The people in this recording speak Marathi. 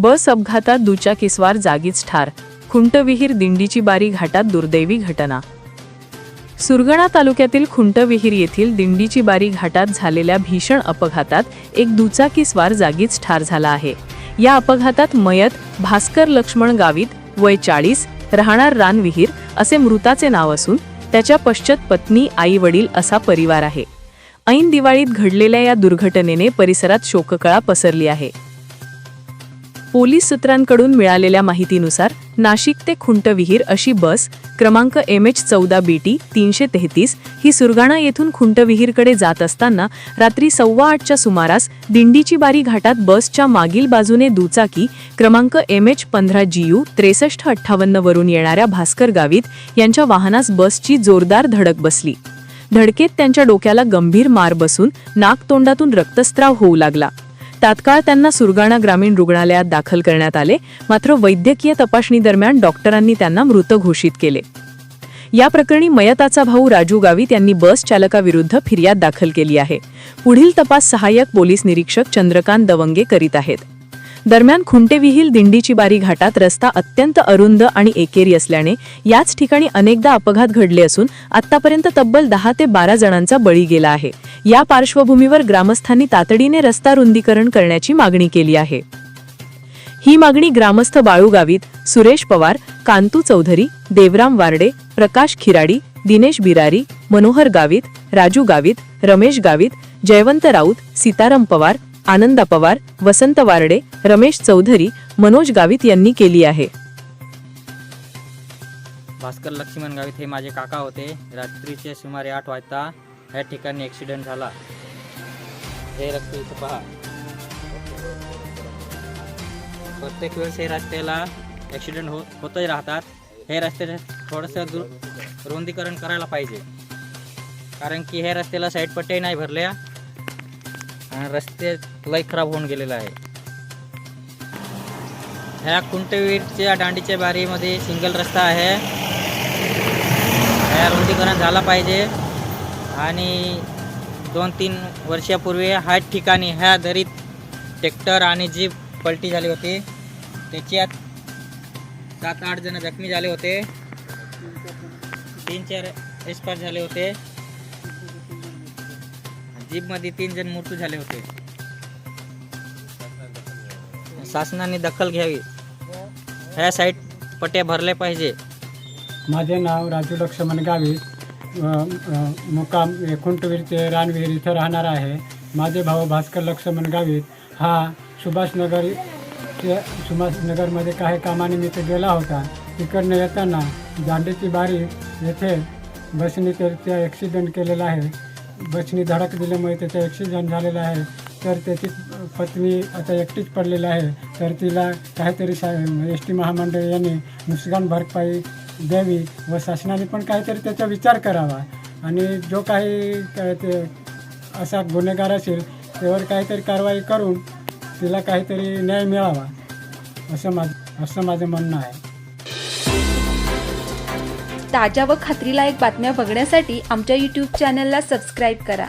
बस अपघातात दुचाकीस्वार जागीच ठार. खुंटविहीर दिंडीची बारी घाटात दुर्दैवी घटना. सुरगणा तालुक्यातील खुंटविहीर येथील दिंडीची बारी घाटात झालेल्या भीषण अपघातात एक दुचाकीस्वार जागीच ठार झाला आहे. या अपघातात मयत भास्कर लक्ष्मण गावित वय चाळीस राहणार रानविहीर असे मृताचे नाव असून त्याच्या पश्चात पत्नी आई वडील असा परिवार आहे. ऐन दिवाळीत घडलेल्या या दुर्घटनेने परिसरात शोककळा पसरली आहे. पोलीस सूत्रांकडून मिळालेल्या माहितीनुसार नाशिक ते खुंटविहीर अशी बस क्रमांक एम एच चौदा बी टी तीनशे तेहतीस ही सुरगाणा येथून खुंटविहीरकडे जात असताना रात्री सव्वा आठच्या सुमारास दिंडीची बारी घाटात बसच्या मागील बाजूने दुचाकी क्रमांक एम एच पंधरा जी यू त्रेसष्ट अठ्ठावन्न वरून येणाऱ्या भास्कर गावित यांच्या वाहनास बसची जोरदार धडक बसली. धडकेत त्यांच्या डोक्याला गंभीर मार बसून नाकतोंडातून रक्तस्त्राव होऊ लागला. तात्काळ त्यांना सुरगाणा ग्रामीण रुग्णालयात दाखल करण्यात आले मात्र वैद्यकीय तपासणी दरम्यान डॉक्टरांनी त्यांना मृत घोषित केले. या प्रकरणी मयताचा भाऊ राजू गावित यांनी बस चालकाविरुद्ध फिर्याद दाखल केली आहे. पुढील तपास सहाय्यक पोलीस निरीक्षक चंद्रकांत दवंगे करीत आहेत. दरम्यान खुंटेविहील दिंडीची बारी घाटात रस्ता अत्यंत अरुंद आणि एकेरी असल्याने याच ठिकाणी अनेकदा अपघात घडले असून आतापर्यंत तब्बल दहा ते बारा जणांचा बळी गेला आहे. या पार्श्वभूमीवर ग्रामस्थांनी तातडीने रस्ता रुंदीकरण करण्याची मागणी केली आहे. ही मागणी ग्रामस्थ बाळूगावीत सुरेश पवार कांतू चौधरी देवराम वारडे प्रकाश खिराडी दिनेश बिरारी मनोहर गावित राजू गावित रमेश गावित जयवंत राऊत सीताराम पवार आनंदा पवार वसंत वारडे रमेश चौधरी मनोज गावित यांनी केली आहे. भास्कर लक्ष्मण गावित हे माझे काका होते. रात्रीचे सुमारे आठ वाजता ह्या ठिकाणी ॲक्सिडेंट झाला. हे रस्ते इथं पहा. प्रत्येक वेळेस हे रस्त्याला ॲक्सिडेंट हो होतच राहतात. हे रस्त्याचं थोडंसं दु रुंदीकरण करायला पाहिजे. कारण की हे रस्त्याला साईड पट्ट्याही नाही भरल्या. आणि रस्ते लय खराब होऊन गेलेला आहे. ह्या कुंटवीरच्या दांडीच्या बारीमध्ये सिंगल रस्ता आहे. ह्या रुंदीकरण झाला पाहिजे. आणि दोन तीन वर्षापूर्वी ह्या ठिकाणी ह्या दरीत ट्रॅक्टर आणि जीप पलटी झाली होती. त्याच्यात सात आठ जण जखमी झाले होते. तीन चार एक्सपायर झाले होते. जीपमध्ये तीन जण मृत्यू झाले होते. शासनाने दखल घ्यावी. ह्या साईड पट्ट्या भरल्या पाहिजे. माझे नाव राजू लक्ष्मण गावी मुकाम अ, ते रानवीर इथं राहणार आहे. माझे भाऊ भास्कर लक्ष्मण गावित. हा सुभाषनगर सुभाषनगरमध्ये काही कामानिमित्त गेला होता. तिकडनं येताना दांडीची बारी येथे बसने त्याचा ॲक्सिडेंट केलेला आहे. बसने धडक दिल्यामुळे त्याचा ॲक्सिडेंट झालेला आहे. तर त्याची पत्नी आता एकटीच पडलेली आहे. तर तिला काहीतरी सा एस टी महामंडळ यांनी नुकसान भरपाई द्यावी व शासनाने पण काहीतरी त्याचा विचार करावा. आणि जो काही ते असा गुन्हेगार असेल त्यावर काहीतरी कारवाई करून तिला काहीतरी न्याय मिळावा असं माझं असं माझं म्हणणं आहे. ताज्या व खात्रीलायक बातम्या बघण्यासाठी आमच्या यूट्यूब चॅनलला सबस्क्राईब करा.